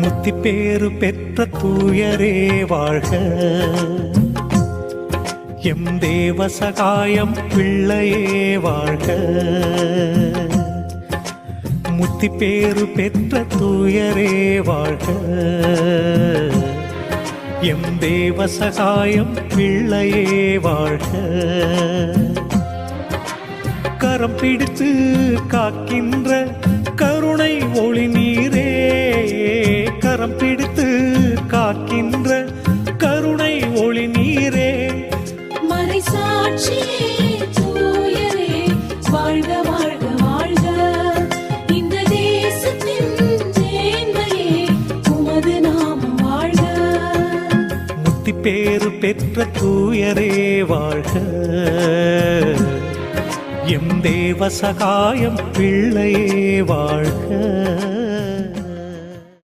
முத்தி பேரு பெற்ற தூயரே வாழ்க. எம் தேவ சகாயம் பிள்ளையே வாழ்க. முத்தி பேரு பெற்ற தூயரே வாழ்க. எம் தேவ சகாயம் பிள்ளையே வாழ்க. கரம் பிடித்து காக்கின்ற கருணை ஒளி நீ கரம் பிடித்து காக்கின்ற கருணை ஒளி நீரே. மறைசாட்சியே தூயரே வாழ்க வாழ்க பேரு பெற்ற தூயரே வாழ்க. எம் தேவ சகாயம் பிள்ளையே வாழ்க.